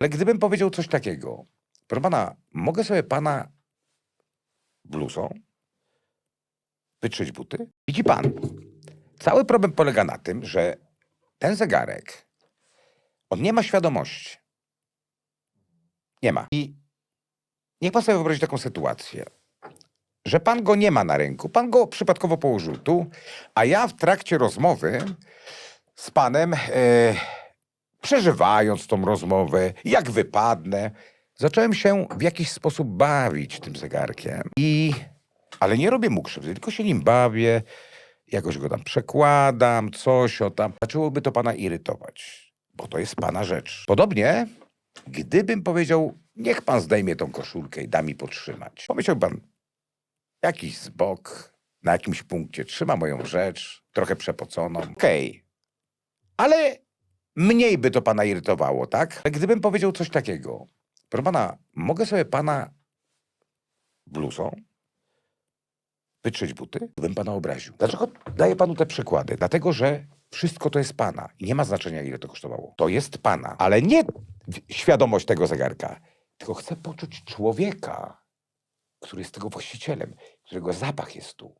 Ale gdybym powiedział coś takiego, proszę pana, mogę sobie pana bluzą wytrzeć buty? Widzi pan, cały problem polega na tym, że ten zegarek, on nie ma świadomości. Nie ma. I niech pan sobie wyobrazi taką sytuację, że pan go nie ma na ręku, pan go przypadkowo położył tu, a ja w trakcie rozmowy z panem, e, przeżywając tą rozmowę, jak wypadnę, zacząłem się w jakiś sposób bawić tym zegarkiem. I, ale nie robię mu krzywdy, tylko się nim bawię, jakoś go tam przekładam, coś o tam. Zaczęłoby to pana irytować, bo to jest pana rzecz. Podobnie, gdybym powiedział, niech pan zdejmie tą koszulkę i da mi potrzymać. Pomyślał pan, jakiś z bok, na jakimś punkcie trzyma moją rzecz, trochę przepoconą. Okej, ale mniej by to pana irytowało, tak? Ale gdybym powiedział coś takiego, proszę pana, mogę sobie pana bluzą wytrzeć buty? Bym pana obraził. Dlaczego daję panu te przykłady? Dlatego, że wszystko to jest pana nie ma znaczenia, ile to kosztowało. To jest pana, ale nie świadomość tego zegarka, tylko chcę poczuć człowieka, który jest tego właścicielem, którego zapach jest tu.